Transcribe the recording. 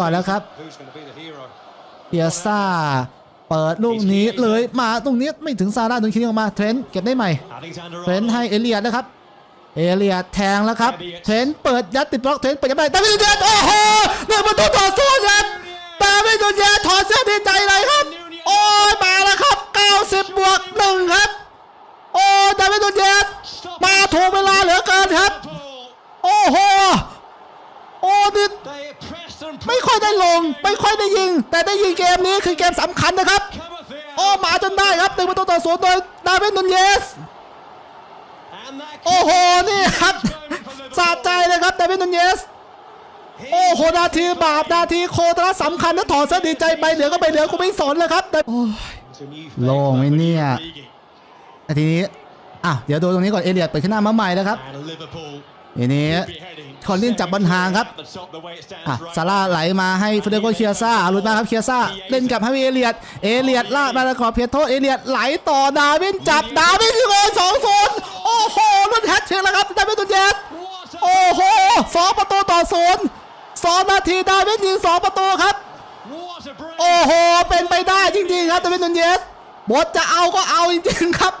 ก่อนแล้วครับเปียซ่าเปิดลูกนี้เลยมาตรงนี้ไม่ถึงซาร่าโดนคิงออกมาเทรนต์เก็บได้ใหม่เทรนต์ให้เอเลียดนะครับเอเลียดแทงแล้วครับเทรนต์เปิดยัดติดบล็อกเทรนต์เปิดยัดไปดาวิดนูเยสโอ้โหหนึ่งประตูต่อสู้ครับดาวิดนูเยสถอดเสื้อดีใจเลยครับ โอ้ยมาแล้วครับ 90 บวกหนึ่งครับ โอ้ดาวิดนูเยสมาถูกเวลาเหลือเกินครับ โอ้โหโอ้นี่ They pressed and ไม่ค่อยได้ลง ไม่ค่อยได้ยิง แต่ได้ยิงเกมนี้คือเกมสำคัญนะครับ cometh the โอ้มาจนได้ครับหนึ่งประตูต่อศูนย์โดยดาวิดนูเยส โอ้โห นี่ครับสะใจเลยครับดาวิดนูเยส โอ้โห นาทีบาป นาทีโคตรสำคัญนะถอดเสื้อดีใจใบเหลืองก็ใบเหลืองกูไม่สนเลยครับโอ้ยโล่งไหมเนี่ยทีนี้อะเดี๋ยวดูตรงนี้ก่อนเอเลียดเปิดขึ้นหน้ามาใหม่แล้วครับ ทีนี้คอลลินจับบอลห่างครับอะซาร่าไหลมาให้เฟเดโกเคียซ่าหลุดมาครับเคียซ่าเล่นกับให้เอเลียดเอเลียดลากมาแล้วขอเพียโทษเอเลียดไหลต่อดาวินจับดาวินยิงโกสองศูนย์โอ้โหลุ้นแฮตทริกแล้วครับดาวินตุนเยสโอ้โหสองประตูต่อศูนย์สองนาทีดาวินยิงสองประตูครับ โอ้โหเป็นไปได้จริงๆครับดาวินตุนเยสบทจะเอาก็เอาจริงๆครับ